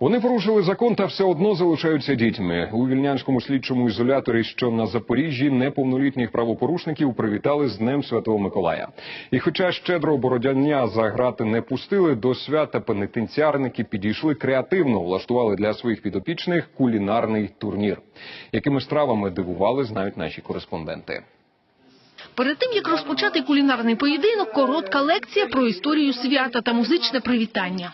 Вони порушили закон та все одно залишаються дітьми. У вільнянському слідчому ізоляторі, що на Запоріжжі, неповнолітніх правопорушників привітали з Днем Святого Миколая. І хоча щедрого бородяння за грати не пустили, до свята пенітенціарники підійшли креативно, влаштували для своїх підопічних кулінарний турнір. Якими стравами дивували, знають наші кореспонденти. Перед тим як розпочати кулінарний поєдинок, коротка лекція про історію свята та музичне привітання.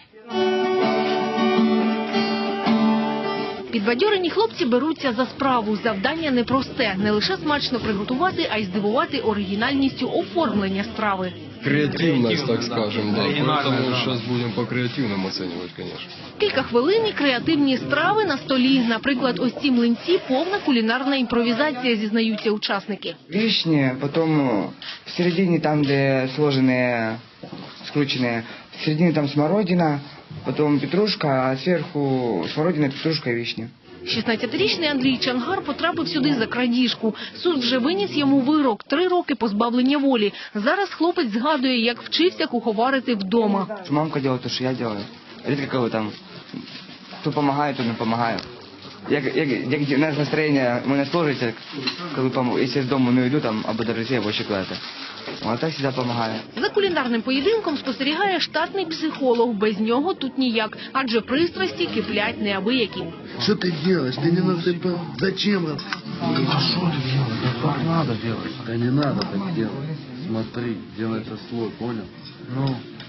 Підбадьорені хлопці беруться за справу. Завдання непросте не лише смачно приготувати, а й здивувати оригінальністю оформлення страви. Креативность, так скажем, да. Оригинально, Поэтому да. сейчас будем по креативным оценивать, конечно. Кілька хвилин і креативні страви на столі. Наприклад, ось ці млинці повна кулінарна імпровізація, зізнаються учасники. вишни, потом ну, в середине там, где сложенные, скрученные, в середине там смородина, потом петрушка, а сверху смородина, петрушка и вишня. 16-річний Андрій Чангар потрапив сюди за крадіжку. Суд вже виніс йому вирок – три роки позбавлення волі. Зараз хлопець згадує, як вчився куховарити вдома. Мамка делает то, что я делаю. Редко кого там, кто помогает, то не помогаю. Я, я, я, я, у нас настроение, мы нас сложите, как бы, пом- если с дома ну, иду, там, або до друзей, або еще куда-то. Вот так всегда помогаю. За кулінарним поєдинком спостерігає штатний психолог. Без нього тут ніяк, адже пристрасті киплять неабиякі. Что ты делаешь? Ты не насыпал. Зачем это? А что ты делаешь? Да так надо делать. Да не надо так делать. Смотри, делай это свой, понял? Ну, иди отсюда.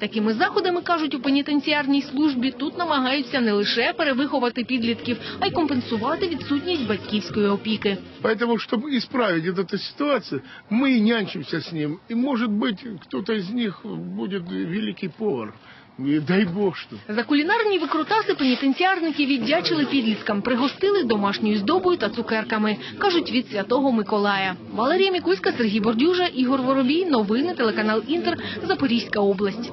Такими заходами, кажуть у пенітенціарній службі, тут намагаються не лише перевиховати підлітків, а й компенсувати відсутність батьківської опіки. Поэтому, чтобы исправить вот эту ситуацию, мы нянчимся с ним. И, может быть, кто-то из них будет великий повар. И дай бог что. За кулінарні викрутаси пенітенціарники віддячили підліткам, пригостили домашньою здобою та цукерками. Кажуть, від святого Миколая. Валерія Мікульська, Сергій Бордюжа, Ігор Воробій. Новини телеканал Інтер. Запорізька область.